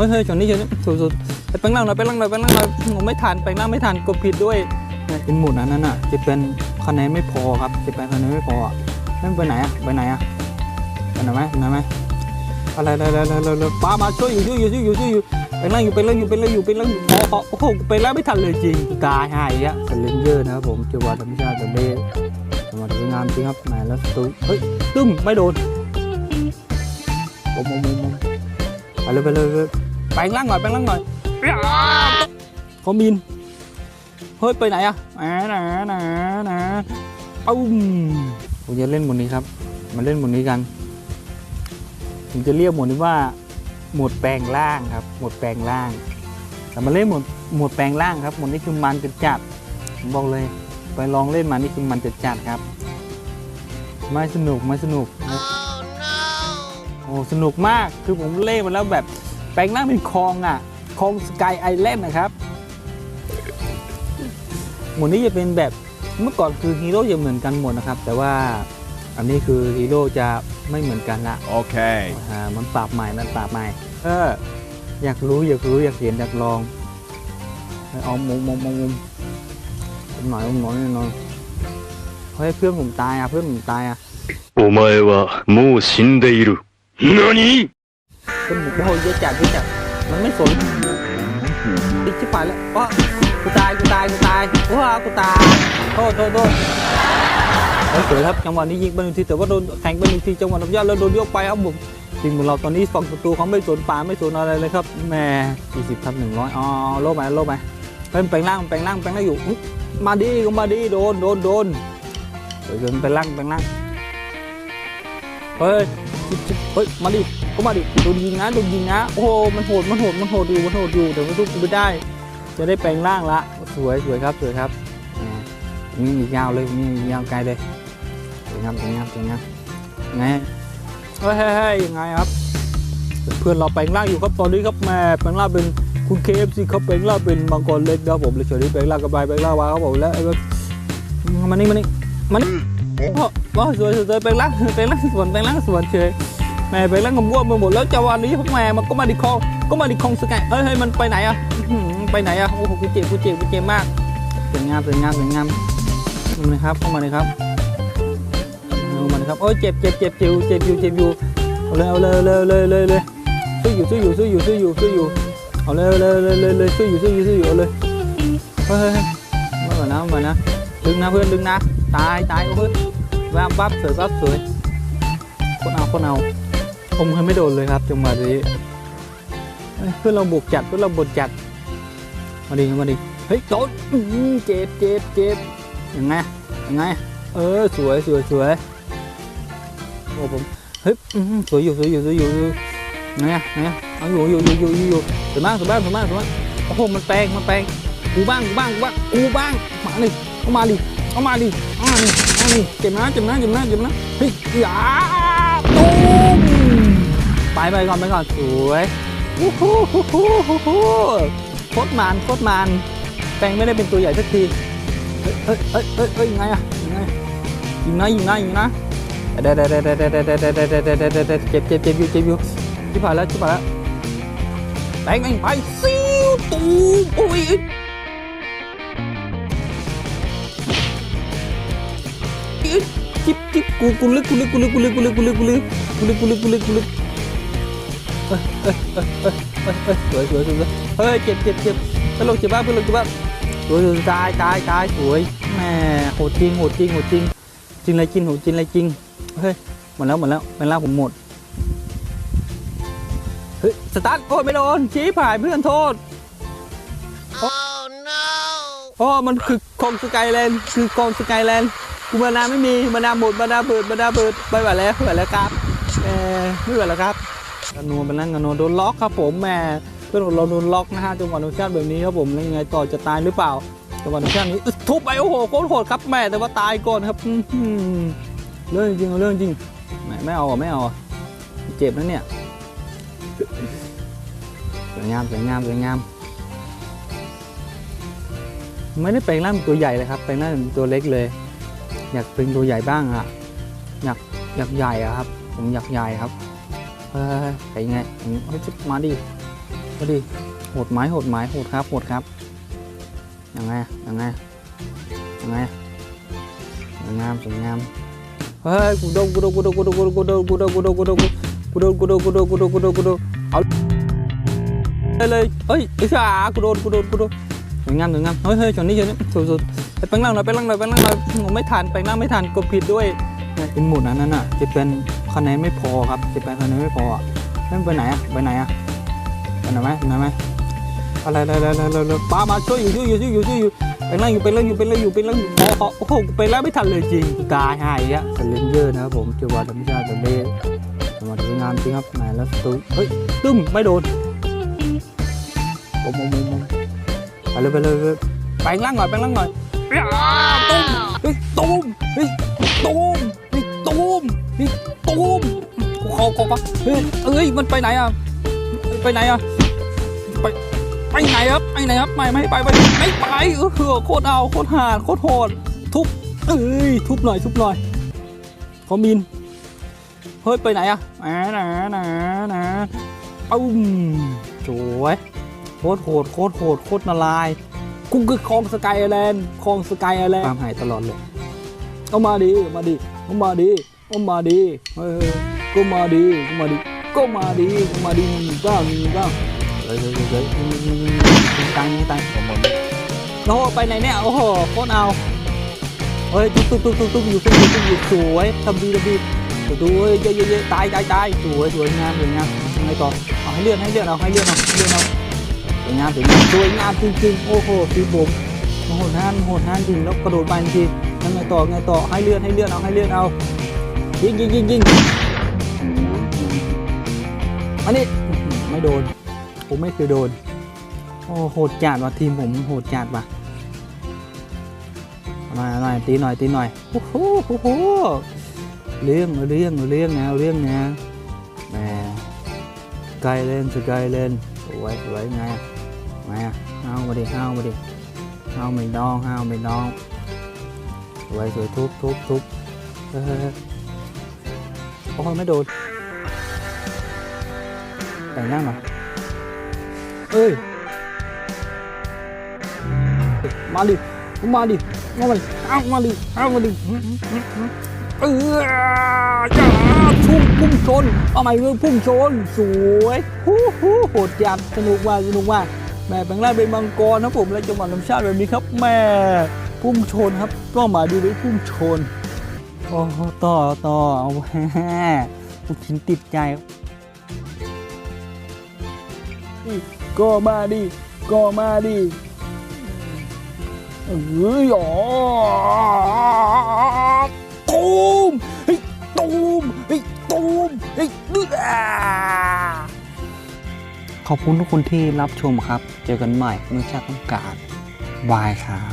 ฮ้ยเฮ้ยชนนี่ชนนี่สุดสุดไปแปลงร่างหน่อยแปลงร่างหน่อยแปลงร่างหน่อยผมไม่ทันแปลงร่างไม่ทันกดผิดด้วยเนี่ยเป็นหมุดอันนั้นอะจะเป็นคะแนนไม่พอครับจะเป็นคะแนนไม่พอนั่นไปไหนอะไปไหนอะไปไหนไหมไปไหนไหมอะไรอะไรอะไรอะไรป้ามาช่วยอยู่ช่วยอยู่ช่วยอยู่ช่วยอยู่แปลงร่างอยู่เป็นร่างอยู่เป็นร่างอยู่เป็นร่างอยู่พอพอโอ้โหไปแล้วไม่ทันเลยจริงตายหายอะเป็นเลนเยอร์นะครับผมเจอว่าธรรมชาติแบบนี้จังหวะสวยงามจริงครับไหนแล้วตุ้ยเฮ้ยตึ้มไม่โดนโอ้โหโมโมไปเลยไปเลย ลยแปลงร่างหน่อยแปลงร่างหน่อยเขามินเฮ้ยไปไหนอะแหนะนะนะนะปุ้มผมจะเล่นหมดนี้ครับ มาเล่นหมดนี้กัน ผมจะเรียกหมดนี้ว่า หมวดแปลงร่างครับ หมวดแปลงร่าง แต่มาเล่นหมวดหมวดแปลงร่างครับ หมวดนี้คือมันจะจัดผมบอกเลย ไปลองเล่นมานี่คือมันจะจัดครับ ไม่สนุกไม่สนุกโอ้สนุกมาก คือผมเล่นมาแล้วแบบ แปลงร่างเป็นคลองอ่ะ คลองสกายไอแลนด์นะครับ หมวดนี้จะเป็นแบบเมื่อก่อนคือฮีโร่จะเหมือนกันหมดนะครับ แต่ว่าอันนี้คือฮีโร่จะไม่เหมือนกันละ Okay. อ่ามันปรับใหม่ มันปรับใหม่ เออ อยากรู้อยากรู้อยากเห็นอยากลองไปเอามุมมุมมุมมุมมุมหน่อยมุมหน่อยมุมหน่อยเฮ้ยเพื่อนผมตายอ่ะเพื่อนผมตายอ่ะ お前はもう死んでいる。何 เป็นบุกโอ้ยเยอะจัดเยอะจัดมันไม่สนติดชิบหายแล้วว้ากูตายกูตายกูตายว้ากูตายโทษโทษโทษเฮ้ยสวยครับจังหวะนี้ยิงไปหนึ่งทีแต่ว่าโดนแทงไปหนึ่งทีจังหวะนับยอดแล้วโดนยกไปครับผมทีมของเราตอนนี้ฝั่งประตูเขาไม่สนป่าไม่สนอะไรเลยครับแม่40ทับ100อ๋อโลบไปโลบไปเฮ้ยมันแปลงร่างแปลงร่างแปลงร่างอยู่มาดีก็มาดีโดนโดนโดนเดินแปลงร่างแปลงร่าง เฮ้ยเฮ้ย มาดิก็มาดิโดนยิงนะโดนยิงนะ โอ้โห มันโหด มันโหด มันโหดอยู่ มันโหดอยู่แต่ว่าสู้กูไม่ได้ จะได้แปลงร่างละ สวยสวยครับ สวยครับนี่อียาวเลยนี่ยาวไกลเลยสวยงามสวยงามสวยงามไงเฮ้ยเฮ้ยยังไงครับ เพื่อนเราแปลงร่างอยู่ครับ ตอนนี้ครับแม่แปลงร่างเป็นคุณเคฟซีเขาแปลงร่างเป็นมังกรเล็กนะครับผมเลยเฉยๆแปลงร่างกระบายแปลงร่างวาครับผมแล้วไอ้แบบมานี่มานี่มานี่ โอ้โหสวยสวยสวยแปลงร่างแปลงร่างสวนแปลงร่างสวนเฉยแม่แปลงร่างกับวัวไปหมดแล้วจังหวะนี้พวกแม่มันก็มาดิคองก็มาดิคองสกายเอ้ยเฮ้ยมันไปไหนอะไปไหนอะโอ้โหกูเจ็บกูเจ็บกูเจ็บมากสวยงามสวยงามสวยงามเข้ามาเลยครับเข้ามาเลยครับเข้ามาเลยครับโอ้ยเจ็บเจ็บเจ็บเจ็บอยู่เจ็บอยู่เจ็บอยู่เอาเลยเอาเลยเอาเลยเลยเลยเลยสู้อยู่สู้อยู่สู้อยู่สู้อยู่สู้อยู่เอาเลยเอาเลยเอาเลยเลยเลยสู้อยู่สู้อยู่สู้อยู่เอาเลยเฮ้ยเฮ้ยเฮ้ยมาก่อนนะมาก่อนนะดึงนะเพื่อนดึงนะ ตายตายโอ้ยแวบวับสวยวับสวยคนเอาคนเอาผมเคยไม่โดนเลยครับจังหวะนี้เพื่อนเราบุกจัดเพื่อนเราบดจัดมาดิมาดิเฮ้ยโดนเจ็บเจ็บเจ็บยังไงยังไงเออสวยสวยสวยโอ้ผมเฮ้ยสวยอยู่สวยอยู่สวยอยู่ยังไงยังไงเอาอยู่อยู่อยู่อยู่อยู่สวยมากสวยมากสวยมากสวยมากโอ้โหมันแปลงมันแปลงกูบ้างกูบ้างกูบ้างกูบ้างมาดิเข้ามาดิ เข้ามาดิเข้ามาดิเอานี่เจ็บนะเจ็บนะเจ็บนะเจ็บนะเฮ้ยอย่าตุ้มไปไปก่อนไปก่อนสวยโอ้โหโคตรมันโคตรมันแปลงไม่ได้เป็นตัวใหญ่สักทีเฮ้ยเฮ้ยเฮ้ยเฮ้ยยังไงอะยังไงยิงนะยิงนะยิงนะเด้เด้เด้เด้เด้เด้เด้เด้เด้เด้เด้เด้เด้เด้เจ็บเจ็บเจ็บอยู่เจ็บอยู่ชิบหายแล้วชิบหายแล้วแปลงเองไปซิวตูมโอ้ย จิ๊บจิ๊บกูกูลึกกูลึกกูลึกกูลึกกูลึกกูลึกกูลึกกูลึกกูลึกกูลึกกูลึกเอ้ยเอ้ยเอ้ยเอ้ยเอ้ยสวยสวยสวยเฮ้ยเจ็บเจ็บเจ็บเพื่อนลงเจ็บบ้างเพื่อนลงเจ็บบ้างสวยตายตายตายสวยแม่โหดจริงโหดจริงโหดจริงจริงอะไรจริงโหดจริงอะไรจริงเฮ้ยหมดแล้วหมดแล้วเป็นล่าผมหมดเฮ้ยสตาร์ทโอ้ยไม่โดนชี้ผ่านเพื่อนโทษเพราะมันคือคองสกายแลนด์คือคองสกายแลนด์ กูมานาไม่มีมานาหมดมานาเปิดมานาเปิดไปไหวแล้วไปไหวแล้วครับเออไม่ไหวแล้วครับกระนัวเป็นนั่งกระนัวโดนล็อกครับผมแหม่เพื่อนของเราโดนล็อกนะฮะจังหวะโนชาติแบบนี้ครับผมแล้วยังไงต่อจะตายหรือเปล่าจังหวะโนชาตินี้ทุบไปโอ้โหโคตรโหดครับแม่แต่ว่าตายก่อนครับเรื่องจริงเรื่องจริงแหม่ไม่เอาอะไม่เอาอะเจ็บนะเนี่ยสวยงามสวยงามสวยงามไม่ได้แปลงร่างเป็นตัวใหญ่เลยครับแปลงร่างเป็นตัวเล็กเลย อยากเป็นตัวใหญ่บ้างอะอยากอยากใหญ่อะครับ ผมอยากใหญ่ครับเฮ้ยไปไงอย่างเฮ้ยจิ๊บมาดิมาดิโหดไม้โหดไม้โหดครับโหดครับยังไงยังไงยังไงสวยงามสวยงามเฮ้ยกูโดนกูโดนกูโดนกูโดนกูโดนกูโดนกูโดนกูโดนกูโดนกูโดนกูโดนกูโดนกูโดนกูโดนเอาเลยเลยเฮ้ยไอ้ชากูโดนกูโดนกูโดนสวยงามสวยงามเฮ้ยเฮ้ยชนนี้ชนนี้สุดสุด แปลงร่างหน่อยแปลงร่างหน่อยแปลงร่างหน่อยผมไม่ทันแปลงร่างไม่ทันกดผิดด้วยเป็นหมุดนั้นน่ะจะเป็นคะแนนไม่พอครับจะเป็นคะแนนไม่พออะนั่นไปไหนอะไปไหนอะไปไหนไหมไปไหนไหมอะไรอะไรอะไรอะไรป้ามาช่วยอยู่ช่วยอยู่ช่วยอยู่ช่วยอยู่เป็นไรอยู่เป็นไรอยู่เป็นไรอยู่เป็นไรอยู่พอพอโอ้โหเป็นแล้วไม่ทันเลยจริงตายหายอะเป็นเลนเยอร์นะครับผมเจอวาธรรมชาติเล่จังหวะสวยงามจริงครับไหนแล้วตุ้เฮ้ยตึ้มไม่โดนผมผมผมไปเลยไปเลยไปเลยแปลงร่างหน่อยแปล่างหน่อย ตุ้มเฮ้ยตุ้มเฮ้ยตุ้มเฮ้ยตุ้มเฮ้ยตุ้มขอขอปะเฮ้ยเอ้ยมันไปไหนอะไปไหนอะไปไปไหนครับไปไหนครับไม่ไม่ไปไปไม่ไปเออโคตรเอาโคตรหาดโคตรโหดทุบเอ้ยทุบหน่อยทุบหน่อยขอมินเฮ้ยไปไหนอะนะนะนะนะปุ้มสวยโคตรโหดโคตรโหดโคตรละลาย กูคือคลองสกายไอแลนด์คลองสกายไอแลนด์ตามหายตลอดเลย เอามาดิเอามาดิเอามาดิเอามาดิเฮ้ยก็มาดิก็มาดิก็มาดิก็มาดิหนึ่งเก้าหนึ่งเก้าเฮ้ยเฮ้ยเฮ้ยเฮ้ยตังค์ตังค์ผมหมดโอ้โหไปไหนเนี่ยโอ้โหโคตรเอาเฮ้ยตุ๊บตุ๊บตุ๊บตุ๊บตุ๊บอยู่ตุ๊บอยู่ตุ๊บอยู่สวยทำดีทำดีดูเฮ้ยเยอะเยอะเยอะตายตายตายสวยสวยงามสวยงามยังไงต่อเอาให้เลื่อนให้เลื่อนเอาให้เลื่อนเอาให้เลื่อนเอาส วยงามสวยงามสวยงามจริงๆโอ้โหตีบมโอ้โหท่านโหดท่านจริงแล้วกระโดดไปจริงยังไงต่อไงต่อให้เลื่อนให้เลื่อนเอาให้เลื่อนเอายิงยิงยิงยิงอันนี้ไม่โดน ผมไม่เคยโดนโอ้โหดจัดว่ะทีมผมโหดจัดว่ะมาหน่อยตีหน่อยตีหน่อยโอ้โหโอ้โหเรื่องเรื่องเรื่องนะเรื่องนะแหมไกลเล่นสกายเล่นสวยสวยไง ไงอะห้าวมาดิห้าวมาดิห้าวไม่น้องห้าวไม่น้องสวยสวยทุบทุบทุบเฮ้ยโอ้โหไม่โดนแต่งนั่งหน่อยเอ้ยมาดิมาดิมาดิเอามาดิเอามาดิเออจ้าชุ่มพุ่งชนเอาใหม่เลยพุ่งชน สวยฮู้ฮู้โหดจัดสนุกมาสนุกมา แม่แปลงร่างเป็นมังกรนะผมและจังหวัดลำชาติแบบนี้ครับแม่พุ่งชนครับก็มาดูด้วยพุ่งชนโอ้ต่อต่อเอาแฮ่ลูกชิ้นติดใจก็มาดิก็มาดิเอ้ยอ๋อตูมเฮ้ยตูมเฮ้ยตูมเฮ้ยดื้อ ขอบคุณทุกคนที่รับชมครับ เจอกันใหม่เมื่อชาติต้องการบายครับ